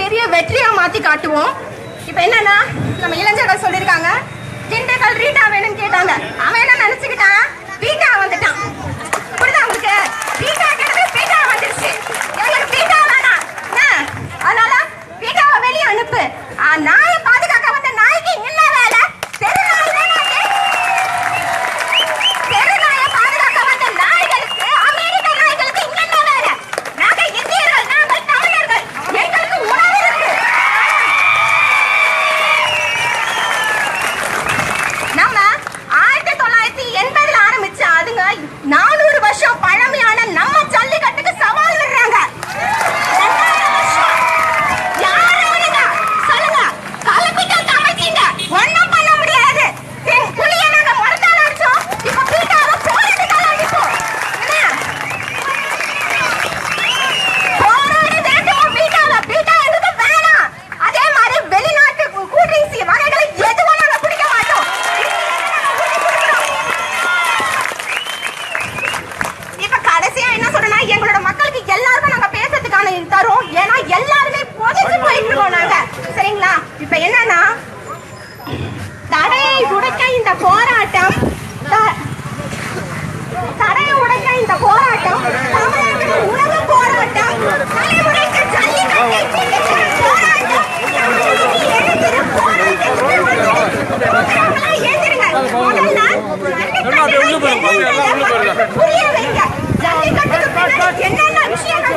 பெரிய வெற்றியாக மாற்றி காட்டுவோம். இப்போ என்னன்னா நம்ம இளைஞர்கள் சொல்லியிருக்காங்க திண்டுக்கல் ரீட்டா வேணும்னு கேட்டாங்க. அவன் என்ன நினச்சிக்கிட்டான்? பீட்டா வந்துட்டான். புரியுதா உங்களுக்கு? பீட்டா கேட்டது பீட்டா வந்துருச்சு. எங்களுக்கு பீட்டா வேணாம். அதனால பீட்டாவை வெளியே அனுப்பு. நான் சரிங்களா இப்ப என்னன்னா தடையை உடைக்க இந்த போராட்டம் தடையை உடைக்க இந்த போராட்டம் தமிழக உணவு போராட்டம் என்னென்ன விஷயங்கள்